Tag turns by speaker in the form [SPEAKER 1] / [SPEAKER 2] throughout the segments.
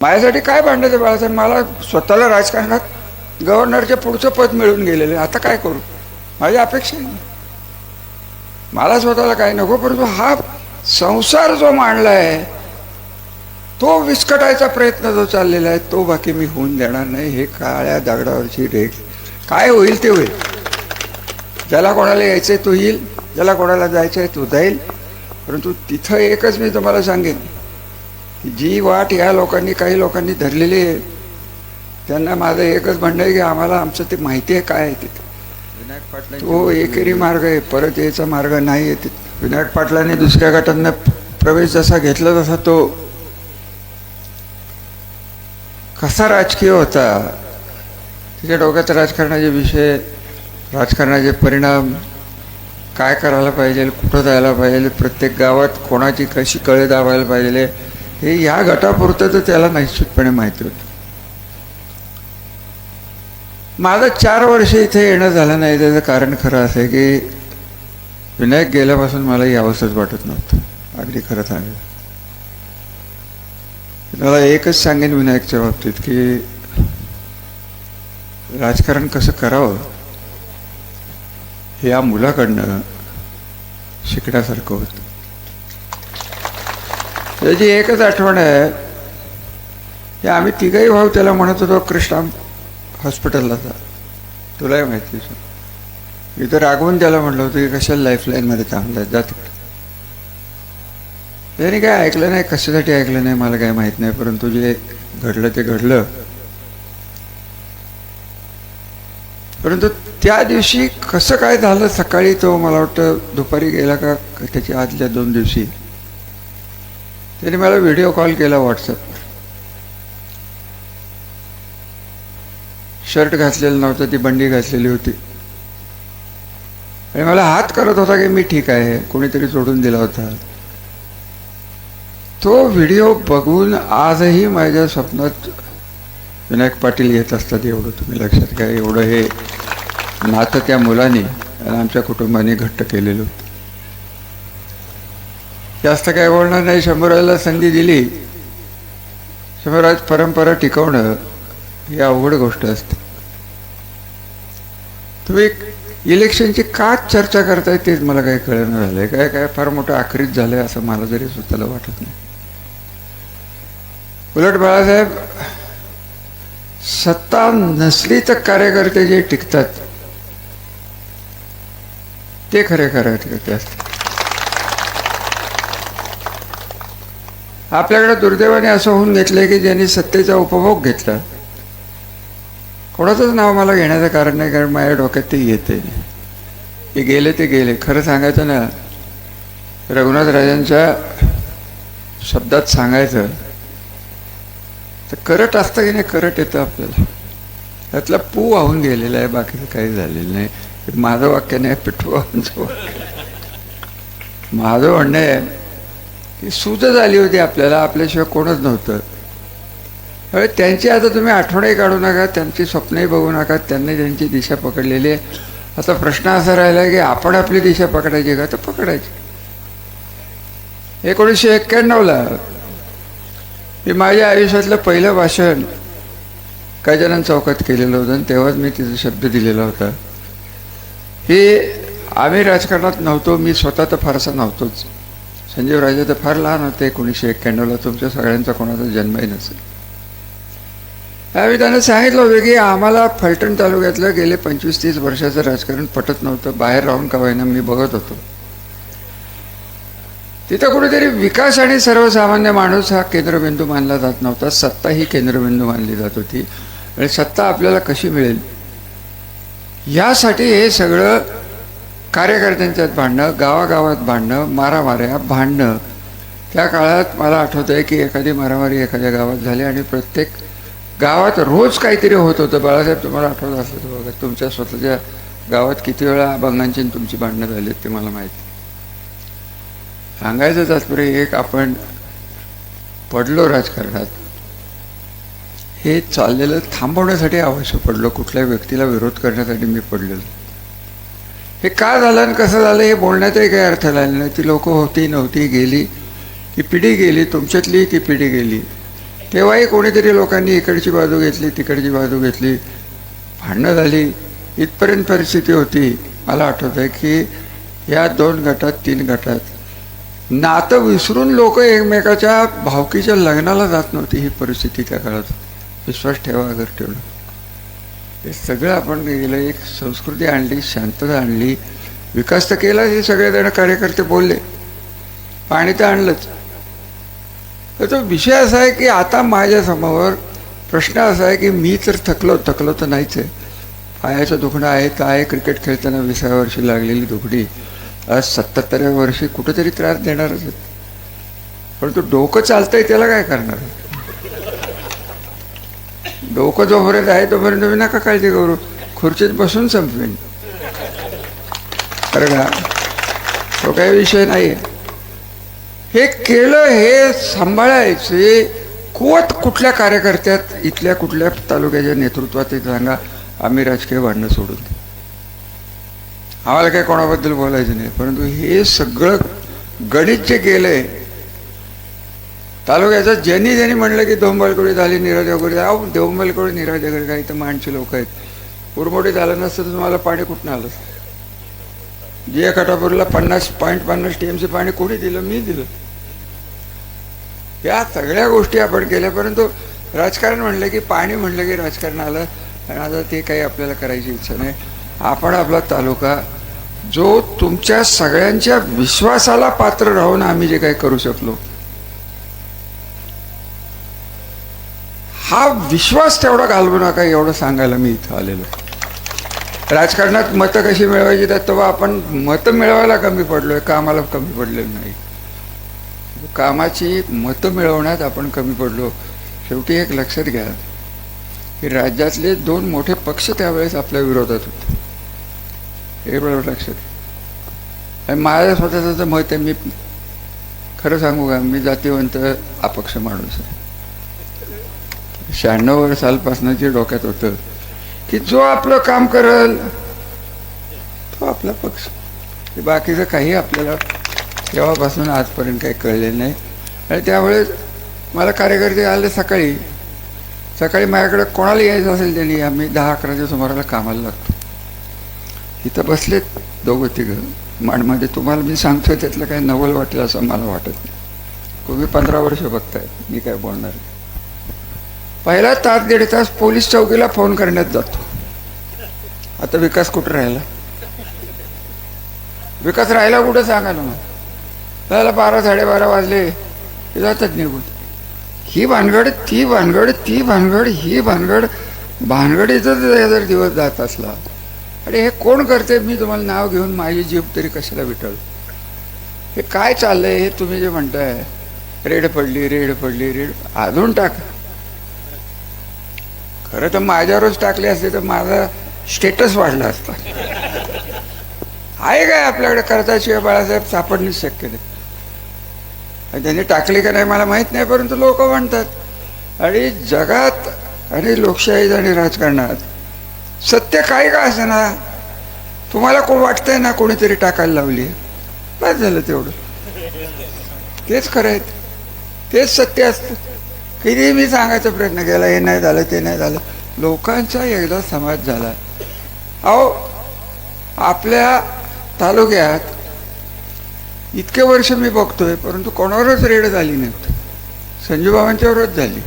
[SPEAKER 1] माझ्यासाठी काय भांडायचं बाळासाहेब? मला स्वतःला राजकारणात गव्हर्नरचे पुढचं पद मिळून गेलेलं आता काय करू? माझी अपेक्षा नाही मला स्वतःला काय नको परंतु हा संसार जो मांडला आहे तो विस्कटायचा प्रयत्न जो चाललेला आहे तो बाकी मी होऊन देणार नाही. हे काळ्या दगडावरची रेख. काय होईल ते होईल. ज्याला कोणाला यायचंय तो येईल. ज्याला कोणाला जायचं आहे तो जाईल. परंतु तिथं एकच मी तुम्हाला सांगेन. जी वाट या लोकांनी काही लोकांनी धरलेली आहे. त्यांना माझं एकच म्हणणं आहे की आम्हाला आमचं ते माहिती आहे काय आहे तिथं.
[SPEAKER 2] विनायक पाटलांची
[SPEAKER 1] तो एकेरी मार्ग आहे परत यायचा मार्ग नाही आहे तिथं. विनायक पाटलांनी दुसऱ्या गटांना प्रवेश जसा घेतला तसा तो कसा राजकीय होता? त्याच्या डोक्यात राजकारणाचे विषय राजकारणाचे परिणाम काय करायला पाहिजे कुठं जायला पाहिजे प्रत्येक गावात कोणाची कशी कळे दाबायला पाहिजे हे या गटापुरतं तर त्याला निश्चितपणे माहिती होतं. माझं चार वर्ष इथे येणं झालं नाही त्याचं कारण खरं असं आहे की विनायक गेल्यापासून मला यावंसंच वाटत नव्हतं. अगदी खरं सांगेल मला एकच सांगेन विनायकच्या बाबतीत की राजकारण कसं करावं हे या मुलाकडनं शिकण्यासारखं होतं. त्याची एकच आठवण आहे की आम्ही तिघही भाऊ त्याला म्हणत होतो कृष्णा हॉस्पिटलला जा. तुलाही माहिती मी तर रागवून त्याला म्हटलं होतं की कशाला लाईफलाईनमध्ये थांबलाय जा तिकडे. त्याने काय ऐकलं नाही कशासाठी ऐकलं नाही मला काय माहीत नाही परंतु जे घडलं ते घडलं. परंतु त्या दिवशी कसं काय झालं सकाळी तो मला वाटतं दुपारी गेला का त्याच्या आदल्या दोन दिवशी. त्याने मला व्हिडिओ कॉल केला व्हॉट्सअपवर शर्ट घातलेलं नव्हतं ती बंडी घातलेली होती. आणि मला हात करत होता की मी ठीक आहे कोणीतरी सोडून दिला होता. तो व्हिडिओ बघून आजही माझ्या स्वप्नात विनायक पाटील येत असतात एवढं तुम्ही लक्षात घ्या एवढं हे नातं त्या मुलाने आणि आमच्या कुटुंबाने घट्ट केलेलं होतं. जास्त काय बोलणार नाही. शंभराला संधी दिली. शंभराज परंपरा टिकवणं ही अवघड गोष्ट असते. तुम्ही इलेक्शनची का चर्चा करताय तेच मला काही कळणं झालंय. काय काय फार मोठं आखरीत झालंय असं मला जरी स्वतःला वाटत नाही. उलट बाळासाहेब सत्ता नसली तर कार्यकर्ते जे टिकतात ते खरे कार्यकर्ते असतात. आपल्याकडे दुर्दैवाने असं होऊन घेतलंय की ज्यांनी सत्तेचा उपभोग घेतला. कोणाचंच नाव मला घेण्याचं कारण नाही कारण माझ्या डोक्यात ते येते. ते गेले ते गेले. खरं सांगायचं ना रघुनाथ राजांच्या शब्दात सांगायचं तर करट असतं की नाही करट येतं आपल्याला. त्यातला पू वाहून गेलेला आहे बाकीचं काही झालेलं नाही. माझं वाक्य नाही पिठू वाक्य. माझं म्हणणं आहे की सूज झाली होती आपल्याला आपल्याशिवाय कोणच नव्हतं. त्यामुळे त्यांची आता तुम्ही आठवणही काढू नका त्यांची स्वप्नही बघू नका त्यांनी त्यांची दिशा पकडलेली आहे. आता प्रश्न असा राहिला की आपण आपली दिशा पकडायची का? तर पकडायची. एकोणीसशे एक्क्याण्णवला मी माझ्या आयुष्यातलं पहिलं भाषण गजानन चौकात केलेलं होतं आणि तेव्हाच मी तिचा शब्द दिलेला होता. हे आम्ही राजकारणात नव्हतो मी स्वतः तर फारसा नव्हतोच. संजीव राजे तर फार लहान होते एकोणीसशे एक्क्याण्णवला. तुमच्या सगळ्यांचा कोणाचा जन्मही नसेल. त्यावेळी त्यांना सांगितलं होतं की आम्हाला फलटण तालुक्यातलं गेले पंचवीस तीस वर्षाचं राजकारण पटत नव्हतं. बाहेर राहून का होईना मी बघत होतो. तिथं कुठेतरी विकास आणि सर्वसामान्य माणूस हा केंद्रबिंदू मानला जात नव्हता. सत्ता ही केंद्रबिंदू मानली जात होती. आणि सत्ता आपल्याला कशी मिळेल? यासाठी हे सगळं कार्यकर्त्यांच्यात भांडणं गावागावात भांडणं मारामाऱ्या भांडणं. त्या काळात मला आठवतं आहे की एखादी मारामारी एखाद्या गावात झाली आणि प्रत्येक गावात रोज काहीतरी होत होतं. बाळासाहेब तुम्हाला आठवत असलं तर बघा तुमच्या स्वतःच्या गावात किती वेळा अभंगांची तुमची भांडणं झाली ते मला माहिती. सांगायचं तात्पर्य एक आपण पडलो राजकारणात. हे चाललेलं थांबवण्यासाठी आवश्यक पडलो. कुठल्याही व्यक्तीला विरोध करण्यासाठी मी पडलेलो. हे का झालं आणि कसं झालं हे बोलण्याचाही काही अर्थ लागला नाही. ती लोकं होती नव्हती गेली. ती पिढी गेली तुमच्यातली ती पिढी गेली. तेव्हाही कोणीतरी लोकांनी इकडची बाजू घेतली तिकडची बाजू घेतली. भांडणं झाली. इथपर्यंत परिस्थिती होती. मला आठवत आहे की या दोन गटात तीन गटात नातं विसरून लोक एकमेकाच्या भावकीच्या लग्नाला जात नव्हती ही परिस्थिती त्या काळात. विश्वास ठेवा अगर ठेवणं. हे सगळं आपण गेलं एक संस्कृती आणली शांतता आणली. विकास तर केला हे सगळेजण कार्यकर्ते बोलले. पाणी तर आणलंच. तर तो विषय असा आहे की आता माझ्यासमोर प्रश्न असा आहे की मी तर थकलो थकलो तर नाहीच आहे. पायाचं दुखणं आहे तर आहे क्रिकेट खेळताना विसाव्या वर्षी लागलेली दुखणी. आज सत्याहत्तराव्या वर्षी कुठेतरी त्रास देणारच आहेत. परंतु डोकं चालतंय त्याला काय करणार? डोकं जोपर्यंत आहे तोपर्यंत मी नका काळजी करू. खुर्चीत बसून संपवेन. बरं का तो काही विषय नाही. हे केलं हे सांभाळायचे. कुवत कुठल्या कार्यकर्त्यात इथल्या कुठल्या तालुक्याच्या नेतृत्वात सांगा आम्ही राजकीय भांडणं सोडून आम्हाला काही कोणाबद्दल बोलायचं नाही परंतु हे सगळं गणित जे गेलंय तालुक्याचं ज्यांनी ज्यांनी म्हणलं की दोंबलकोडी झाली नीरज वगैरे अहो दोंबलकोडी नीरज वगैरे काही तर माणशी लोक आहेत. उरमोडी झालं नसतं तर तुम्हाला पाणी कुठनं आलं? असतं? जे खटापूरला पन्नास पॉईंट पन्नास टी एम सी पाणी कोणी दिलं? मी दिलं. या सगळ्या गोष्टी आपण केल्या परंतु राजकारण म्हणलं की पाणी म्हणलं की राजकारण आलं आणि आता ते काही आपल्याला करायची इच्छा नाही. आपण आपला तालुका जो तुमच्या सगळ्यांच्या विश्वासाला पात्र राहून आम्ही जे काही करू शकलो हा विश्वास तेवढा घालवू नका एवढं सांगायला मी इथं आलेलो राजकारणात मतं कशी मिळवायची त्यात तेव्हा आपण मतं मिळवायला कमी पडलो आहे कामाला कमी पडलेलं नाही. कामाची मतं मिळवण्यात आपण कमी पडलो. शेवटी एक लक्षात घ्या की राज्यातले दोन मोठे पक्ष त्यावेळेस आपल्या विरोधात होते. हे बरोबर लक्षात आणि माझं स्वतःचं मत आहे मी खरं सांगू का मी जातीवंत अपक्ष माणूस आहे. शहाण्णव सालपासून जे डोक्यात होतं की जो आपलं काम करल तो आपला पक्ष. बाकीचं काही आपल्याला तेव्हापासून आजपर्यंत काही कळलेलं नाही. आणि त्यामुळे मला कार्यकर्ते आले सकाळी. सकाळी माझ्याकडे कोणाला यायचं असेल त्यांनी आम्ही दहा अकराच्या सुमाराला कामाला लागतो. इथं बसलेत दोघं तिघं. माणमध्ये तुम्हाला मी सांगतोय त्यातलं काही नवल वाटेल असं मला वाटत नाही. तुम्ही पंधरा वर्ष बघताय मी काय बोलणार आहे. पहिला तास दीड तास पोलीस चौकीला फोन करण्यात जातो. आता विकास कुठं राहिला? विकास राहिला कुठं सांगा ना मग त्याला बारा साडेबारा वाजले. जातात निघून. ही भानगड ती भानगड ती भानगड ही भानगड. भानगडीचाच जर दिवस जात असला अरे हे कोण करते मी तुम्हाला नाव घेऊन माझी जीव तरी कशाला विटळ हे काय चाललंय? हे तुम्ही जे म्हणताय. रेड पडली रेड पडली रेड. अजून टाका. खरं तर माझ्यावरच टाकले असते तर माझा स्टेटस वाढला असता. आहे काय आपल्याकडे? करताशिवाय बाळासाहेब सापडणंच शक्य नाही. त्यांनी टाकले का नाही मला माहीत नाही परंतु लोक म्हणतात आणि जगात आणि लोकशाहीत आणि राजकारणात सत्य काय का ना तुम्हाला कोण वाटतंय ना कोणीतरी टाकायला लावली बस झालं तेवढं. तेच खरं आहे. तेच सत्य असतं. किती मी सांगायचा प्रयत्न केला हे नाही झालं ते नाही झालं. लोकांचा एकदा समाज झाला. अहो आपल्या तालुक्यात इतके वर्ष मी बघतोय परंतु कोणावरच रेड झाली नव्हती संजूबाबांच्यावरच झाली.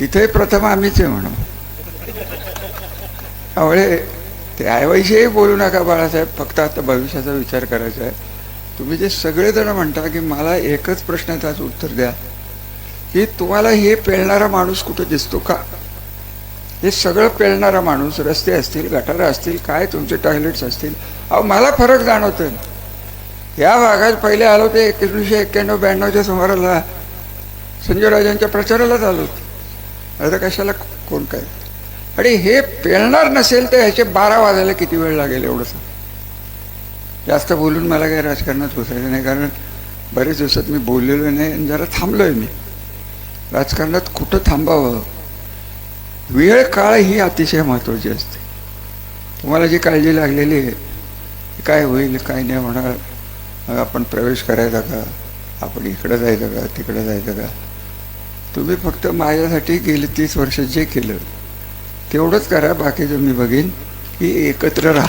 [SPEAKER 1] तिथे प्रथम आम्हीच आहे म्हणून. त्यामुळे त्याविषयी बोलू नका बाळासाहेब फक्त आता भविष्याचा विचार करायचा आहे. तुम्ही जे सगळेजण म्हणता की मला एकच प्रश्नाचं उत्तर द्या की तुम्हाला हे पेलणारा माणूस कुठं दिसतो का? हे सगळं पेलणारा माणूस रस्ते असतील गटारं असतील काय तुमचे टॉयलेट्स असतील? अहो मला फरक जाणवतो या भागात पहिले आलो ते एकोणीसशे एक्क्याण्णव ब्याण्णवच्या सुमाराला. संजय राजांच्या प्रचारालाच आलो. होतो आता कशाला कोण काय? आणि हे पेलणार नसेल तर ह्याचे बारा वाजायला किती वेळ लागेल एवढंसं? जास्त बोलून मला काही राजकारणात घुसायचं नाही कारण बरेच दिवसात मी बोललेलो नाही आणि जरा थांबलोय मी. राजकारणात कुठं थांबावं? वेळ काळ ही अतिशय महत्त्वाची असते. तुम्हाला जी काळजी लागलेली आहे की काय होईल काय नाही होणार मग आपण प्रवेश करायचा का? आपण इकडं जायचं का? तिकडं जायचं का? तुम्ही फक्त माझ्यासाठी गेले तीस वर्ष जे केलं तेवढंच करा बाकीचं मी बघेन. की एकत्र राहा.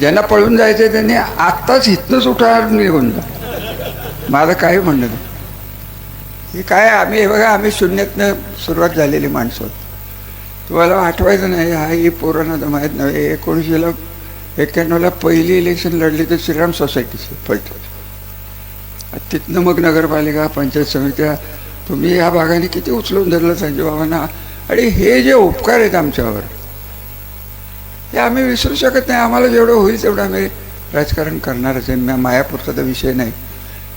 [SPEAKER 1] ज्यांना पळून जायचं त्यांनी आत्ताच इथनंच उठा निघून जा. माझं काही म्हणणं नाही. हे काय आम्ही हे बघा आम्ही शून्यातनं सुरुवात झालेली माणसं. तुम्हाला आठवायचं नाही हा ही पोरांना तर माहीत नाही. एकोणीसशेला एक्क्याण्णवला पहिली इलेक्शन लढली तर श्रीराम सोसायटीची फलटण. तिथनं मग नगरपालिका पंचायत समित्या तुम्ही या भागाने किती उचलून धरलं संजय बाबांना? आणि हे जे उपकार आहेत आमच्यावर हे आम्ही विसरू शकत नाही. आम्हाला जेवढं होईल तेवढं आम्ही राजकारण करणारच आहे. म्या- मायापुरता तर विषय नाही.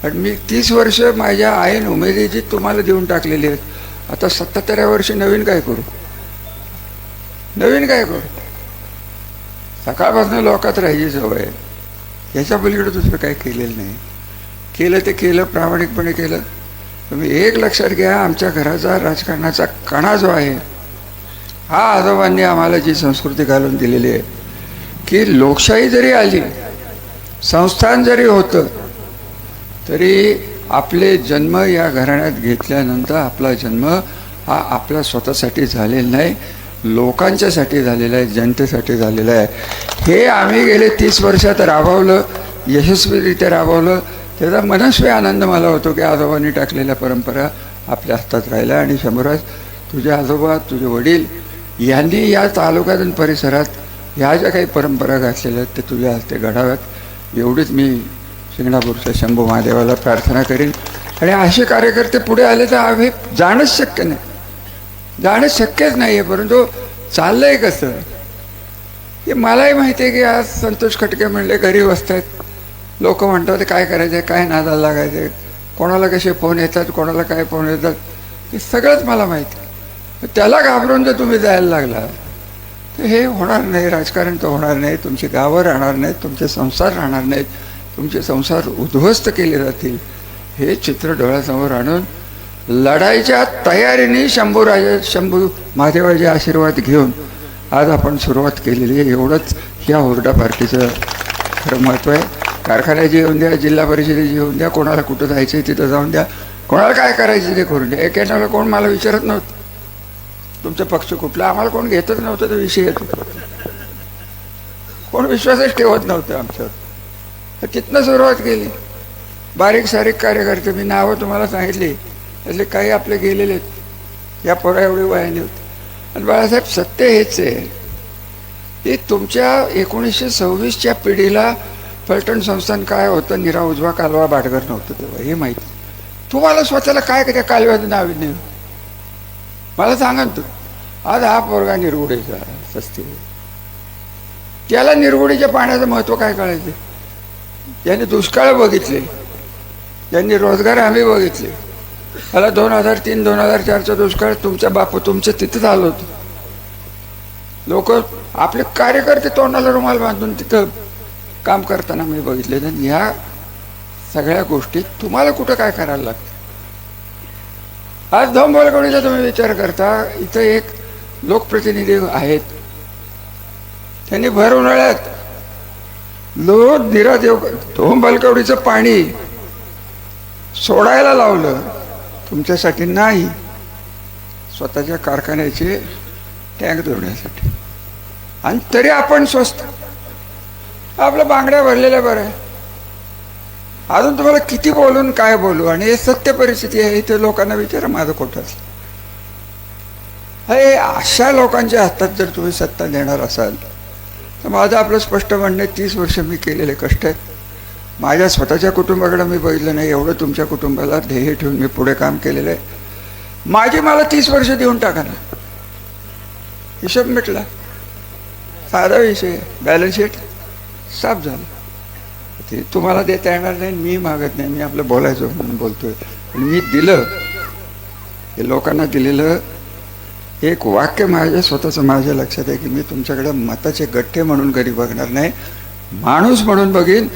[SPEAKER 1] पण मी तीस वर्ष माझ्या आईन उमेदीची तुम्हाला देऊन टाकलेली आहेत आता सत्ताहत्तऱ्या वर्षी नवीन काय करू? नवीन काय करू? सकाळपासून लोकात राहायची सवय आहे. याच्या पलीकडे दुसरं काही केलेलं नाही. केलं ते केलं प्रामाणिकपणे केलं. तुम्ही एक लक्षात घ्या आमच्या घराचा राजकारणाचा कणा जो आहे हा आजोबांनी आम्हाला जी संस्कृती घालून दिलेली आहे की लोकशाही जरी आली संस्थान जरी होतं तरी आपले जन्म या घराण्यात घेतल्यानंतर आपला जन्म हा आपल्या स्वतःसाठी झालेला नाही लोकांच्यासाठी झालेला आहे जनतेसाठी झालेला आहे. हे आम्ही गेले तीस वर्षात राबवलं यशस्वीरित्या राबवलं. त्याचा मनस्वी आनंद मला होतो की आजोबांनी टाकलेल्या परंपरा आपल्या हातात राहिल्या. आणि शंभराज तुझे आजोबा तुझे वडील यांनी या तालुक्यात आणि परिसरात ह्या ज्या काही परंपरा घातलेल्या आहेत ते तुझ्या हस्ते घडाव्यात. एवढीच मी शिंगणापूरच्या शंभू महादेवाला प्रार्थना करीन. आणि असे कार्यकर्ते पुढे आले तर आम्ही जाणंच शक्य नाही. जाणं शक्यच नाही आहे परंतु चाललंय कसं? हे मलाही माहिती आहे की आज संतोष खटके म्हणले घरी बसतायत लोक म्हणतात काय करायचं काय नादाला लागायचं कोणाला कसे फोन येतात? कोणाला काय फोन येतात? हे सगळंच मला माहिती त्याला घाबरून जर तुम्ही जायला लागला तर हे होणार नाही. राजकारण तर होणार नाही. तुमची गावं राहणार नाहीत. तुमचे संसार राहणार नाहीत. तुमचे संसार उद्ध्वस्त केले जातील. हे चित्र डोळ्यासमोर आणून लढाईच्या तयारीने शंभूराजे शंभू महादेवाचे आशीर्वाद घेऊन आज आपण सुरुवात केलेली आहे. एवढंच या हुरडा पार्टीचं खरं महत्त्व आहे. कारखान्याची येऊन द्या जिल्हा परिषदेची येऊन द्या कोणाला कुठं जायचं आहे तिथं जाऊन द्या. कोणाला काय करायचं ते करून द्या. एकेकाला कोण मला विचारत नव्हतं. तुमचा पक्ष कुठला? आम्हाला कोण घेतच नव्हतं तर विषय. येत कोण विश्वासच ठेवत नव्हतं आमच्यावर. तर तिथनं सुरुवात केली. बारीक सारीक कार्यकर्ते मी नावं तुम्हाला सांगितली. त्यातले काही आपले गेलेले आहेत. या पोरा एवढी वयाने होते. आणि बाळासाहेब सत्य हेच आहे. की तुमच्या एकोणीसशे सव्वीसच्या पिढीला फलटण संस्थान काय होतं? निरा उजवा कालवा बाटगर नव्हतं तेव्हा हे माहिती. तुम्हाला स्वतःला काय त्या कालव्याचं नाव नाही मला सांगा तू आज हा पोरगा निरगुडीचा सस्ती. त्याला निरगुडीच्या पाण्याचं महत्त्व काय कळायचं? यांनी दुष्काळ बघितले. यांनी रोजगार हमी बघितले. मला दोन हजार तीन दोन हजार चारचा दुष्काळ तुमच्या बापू तुमच्या तिथं आलो होतो. लोक आपले कार्यकर्ते तोंडाला रुमाल बांधून तिथं काम करताना मी बघितले. तर ह्या सगळ्या गोष्टी तुम्हाला कुठं काय करायला लागतं? आज धोंबलकवडीचा तुम्ही विचार करता इथं एक लोकप्रतिनिधी आहेत. त्यांनी भर उन्हाळ्यात लो निरा देव धोंबलकवडीचं पाणी सोडायला लावलं. तुमच्यासाठी नाही. स्वतःच्या कारखान्याचे टँक धुण्यासाठी आणि तरी आपण स्वस्त. आपल्या बांगड्या भरलेल्या बरं. आहे अजून तुम्हाला किती बोलून काय बोलू? आणि हे सत्य परिस्थिती आहे इथे लोकांना विचारा माझं खोटं असलं. हे अशा लोकांच्या हातात जर तुम्ही सत्ता देणार असाल तर माझं आपलं स्पष्ट म्हणणं तीस वर्ष मी केलेले कष्ट आहेत. माझ्या स्वतःच्या कुटुंबाकडे मी बघितलं नाही एवढं तुमच्या कुटुंबाला ध्येय ठेवून मी पुढे काम केलेलं आहे. माझी मला तीस वर्ष देऊन टाका ना. हिशोब मिटला. साधा विषय बॅलन्स शीट साफ झालं. ते तुम्हाला देता येणार नाही मी मागत नाही. मी आपलं बोलायचो म्हणून बोलतोय. पण मी दिलं. हे लोकांना दिलेलं एक वाक्य माझ्या स्वतःचं माझ्या लक्षात आहे की मी तुमच्याकडे मताचे गठ्ठे म्हणून घरी बघणार नाही. माणूस म्हणून बघीन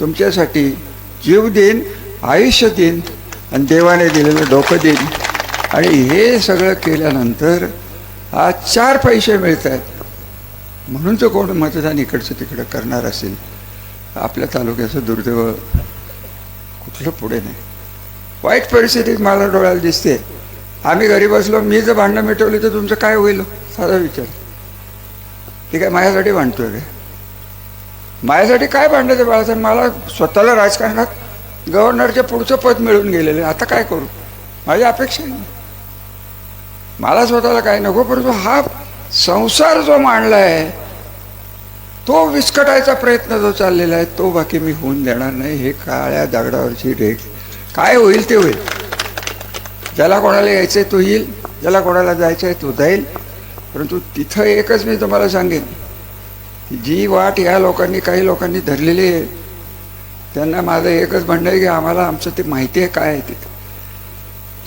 [SPEAKER 1] तुमच्यासाठी जीव देईन आयुष्य देईन आणि देवाने दिलेलं डोकं देईन. आणि हे सगळं केल्यानंतर आज चार पैसे मिळत आहेत म्हणून तो कोण मतदान इकडचं तिकडं करणार असेल. आपल्या तालुक्याचं दुर्दैव कुठलं पुढे नाही. वाईट परिस्थिती मला डोळ्याला दिसते. आम्ही घरी बसलो मी जर भांडणं मिटवली तर तुमचं काय होईल? साधा विचार. ते काय माझ्यासाठी भांडतोय काय माझ्यासाठी काय भांडायचं बाळासाहेब? मला स्वतःला राजकारणात गव्हर्नरच्या पुढचं पद मिळून गेलेलं आता काय करू? माझी अपेक्षा आहे. मला स्वतःला काय नको परंतु हा संसार जो मांडला आहे तो विस्कटायचा प्रयत्न जो चाललेला आहे तो बाकी मी होऊन देणार नाही. हे काळ्या दगडावरची रेख. काय होईल ते होईल. ज्याला कोणाला यायचंय तो येईल ज्याला कोणाला जायचं आहे तो जाईल. परंतु तिथं एकच मी तुम्हाला सांगेन की जी वाट या लोकांनी काही लोकांनी धरलेली आहे त्यांना माझं एकच म्हणणं आहे की आम्हाला आमचं ते माहिती आहे काय आहे तिथं.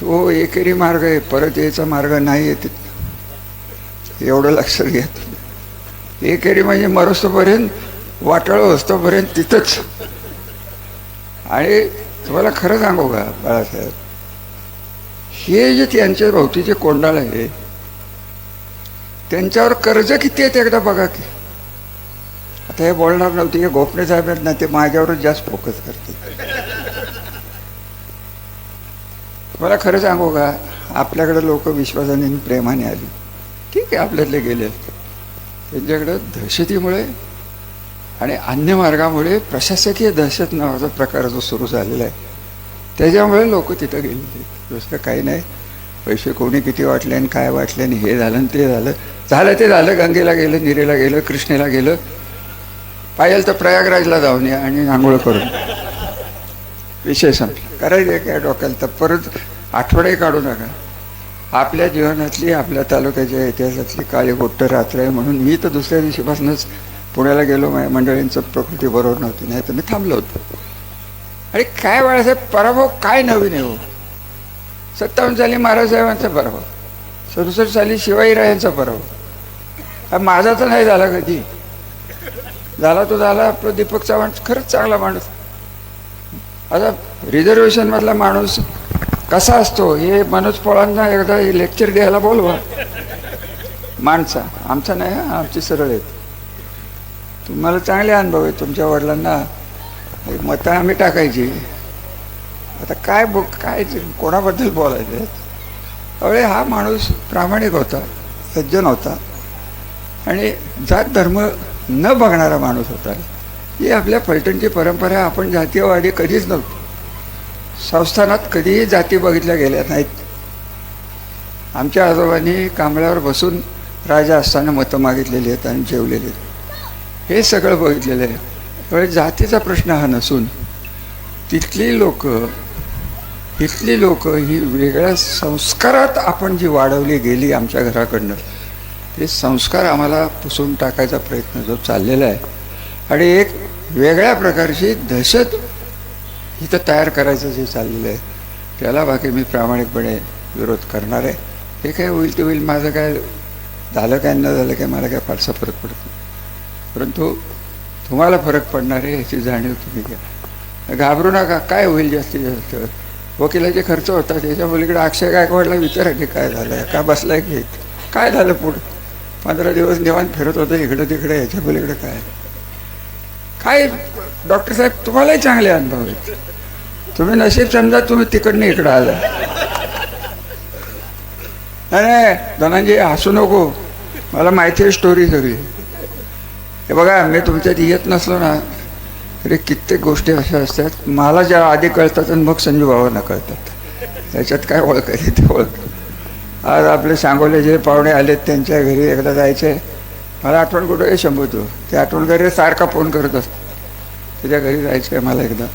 [SPEAKER 1] तो एकेरी मार्ग आहे परत यायचा मार्ग नाही आहे तिथं. एवढं लक्षात घ्या तुम्ही. एकेरी म्हणजे मरोस्तोपर्यंत वाटळ असतोपर्यंत तिथंच. आणि तुम्हाला खरं सांगू का बाळासाहेब? हे जे त्यांच्या भोवतीचे कोंडाळ आहे त्यांच्यावर कर्ज किती आहेत एकदा बघा की. आता हे बोलणार नव्हते हे गोपणे साहेब आहेत ना ते माझ्यावरच जास्त फोकस करते मला खरं सांगू का आपल्याकडे लोक विश्वासाने प्रेमाने आली. ठीक आहे आपल्यातले गेले. त्यांच्याकडं दहशतीमुळे आणि अन्य मार्गामुळे प्रशासकीय दहशत नावाचा प्रकार जो सुरू झालेला आहे त्याच्यामुळे लोक तिथं गेले. दुसरं काही नाही. पैसे कोणी किती वाटले आणि काय वाटले आणि हे झालं आणि ते झालं. झालं ते झालं. गंगेला गेलं निरेला गेलं कृष्णेला गेलं. पाहिजे तर प्रयागराजला जाऊन या आणि आंघोळ करून. विषय संपला. करायचं काय डोक्याला तर परत आठवडाही काढू नका. आपल्या जीवनातली आपल्या तालुक्याच्या इतिहासातली काळी गोट्ट रात्र आहे म्हणून मी तर दुसऱ्या दिवशीपासूनच पुण्याला गेलो. माझ्या मंडळींचं प्रकृती बरोबर नव्हती. नाही तर मी थांबलो होतो. आणि काय बाळासाहेब पराभव काय नवीन आहे हो? सत्तावन्न साली महाराजसाहेबांचा पराभव सदुसष्ट साली शिवाजीरायांचा पराभव माझा तर नाही झाला कधी. झाला तो झाला आपला दीपक चव्हाण खरंच चांगला माणूस. आता रिझर्वेशनमधला माणूस कसा असतो हे मनोज पोळांना एकदा लेक्चर द्यायला बोलवा. माणसा आमचा नाही हा आमची सरळ आहेत. तुम्हाला चांगले अनुभव आहेत तुमच्या वडिलांना. मतं आम्ही टाकायची. आता काय बो काय कोणाबद्दल बोलायचं? त्यावेळी हा माणूस प्रामाणिक होता सज्जन होता. आणि जात धर्म न बघणारा माणूस होता. ही आपल्या फलटणची परंपरा आपण जातीयवाडी कधीच नव्हतो. संस्थानात कधीही जाती बघितल्या गेल्या नाहीत. आमच्या आजोबांनी कांबळ्यावर बसून राजा असताना मतं मागितलेली आहेत आणि जेवलेली आहेत. हे सगळं बघितलेलं आहे. त्यामुळे जातीचा प्रश्न हा नसून तिथली लोक इथली लोक ही वेगळ्या संस्कारात आपण जी वाढवली गेली आमच्या घराकडनं ते संस्कार आम्हाला पुसून टाकायचा प्रयत्न जो चाललेला आहे. आणि एक वेगळ्या प्रकारची दहशत इथं तयार करायचं जे चाललेलं आहे त्याला बाकी मी प्रामाणिकपणे विरोध करणार आहे. हे काय होईल ते होईल माझं काय झालं काय न झालं काय मला काय फारसा फरक पडत नाही. परंतु तुम्हाला फरक पडणार आहे याची जाणीव तुम्ही घ्या. घाबरू नका काय होईल जास्तीत जास्त? वकिलाचे खर्च होता त्याच्या मुलीकडे अक्षय गायकवाडला विचारा की काय झालं का बसलाय की? काय झालं पुढं? पंधरा दिवस निवांत फिरत होतं इकडं तिकडे याच्या मुलीकडे काय? काय? डॉक्टर साहेब तुम्हालाही चांगले अनुभव आहेत. तुम्ही नशीब समजा तुम्ही तिकडनं इकडं आला. नाही नाही धनंजय हसू नको. मला माहिती आहे स्टोरी सगळी. हे बघा मी तुमच्यात येत नसलो ना तरी कित्येक गोष्टी अशा असतात. मला ज्या आधी कळतात आणि मग संजू भावांना कळतात. त्याच्यात काय ओळख आहे ते ओळख. आज आपले सांगोले जे पाहुणे आलेत त्यांच्या घरी एकदा जायचे मला आठवण कुठं आहे शंभू तू? ते आठवण घरी सारखा फोन करत असतो त्याच्या घरी जायचं आहे मला एकदा.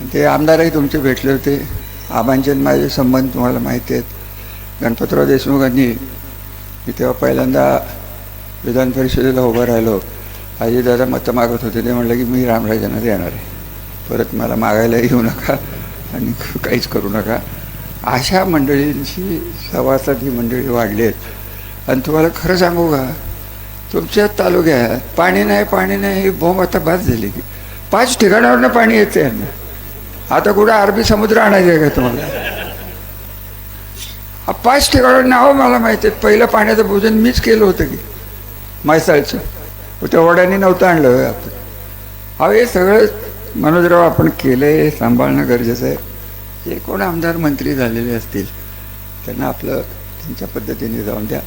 [SPEAKER 1] आणि ते आमदारही तुमचे भेटले होते. आबांचे माझे संबंध तुम्हाला माहिती आहेत. गणपतराव देशमुखांनी मी तेव्हा पहिल्यांदा विधान परिषदेला उभं राहिलो. आजी दादा मतं मागत होते ते म्हणलं की मी रामराजांना देणार आहे. परत मला मागायला येऊ नका आणि काहीच करू नका. अशा मंडळींशी सभासद ही मंडळी वाढली आहेत. आणि तुम्हाला खरं सांगू का? तुमच्या तालुक्यात पाणी नाही पाणी नाही ही बोंब आता बाद झाली की. पाच ठिकाणावरनं पाणी येते यांना. आता कुठं अरबी समुद्र आणायचं आहे का तुम्हाला? पाच ठिकाणावर नावं मला माहिती आहेत. पहिलं पाण्याचं भोजन मीच केलं होतं की. म्हैसाळचं त्या नव्हतं आणलं होय आपण. हा हे सगळं मनोजराव आपण केलं आहे सांभाळणं गरजेचं आहे. जे कोण आमदार मंत्री झालेले असतील त्यांना आपलं त्यांच्या पद्धतीने जाऊन द्या.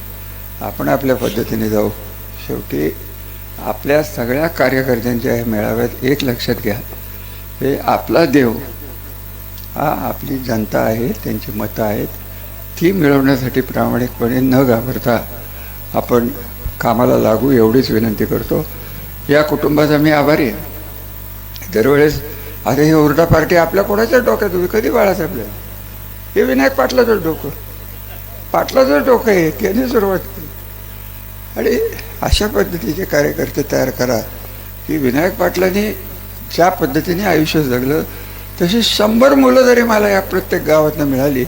[SPEAKER 1] आपण आपल्या पद्धतीने जाऊ. शेवटी आपल्या सगळ्या कार्यकर्त्यांच्या मेळाव्यात एक लक्षात घ्या. हे आपला देव हा आपली जनता आहे त्यांची मतं आहेत. ती मिळवण्यासाठी प्रामाणिकपणे न घाबरता आपण कामाला लागू एवढीच विनंती करतो. या कुटुंबाचा मी आभारी आहे. दरवेळेस अरे हे ओरडा पार्टी आपल्या कोणाच्या डोक्यात तुम्ही कधी बाळाच आपल्या हे विनायक पाटलाचं डोकं. पाटलाचं डोकं आहे त्याने सुरुवात केली. आणि अशा पद्धतीचे कार्यकर्ते तयार करा की विनायक पाटलांनी ज्या पद्धतीने आयुष्य जगलं तशी शंभर मुलं जरी मला या प्रत्येक गावातनं मिळाली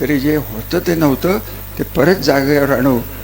[SPEAKER 1] तरी जे होतं ते नव्हतं ते परत जागेवर आणू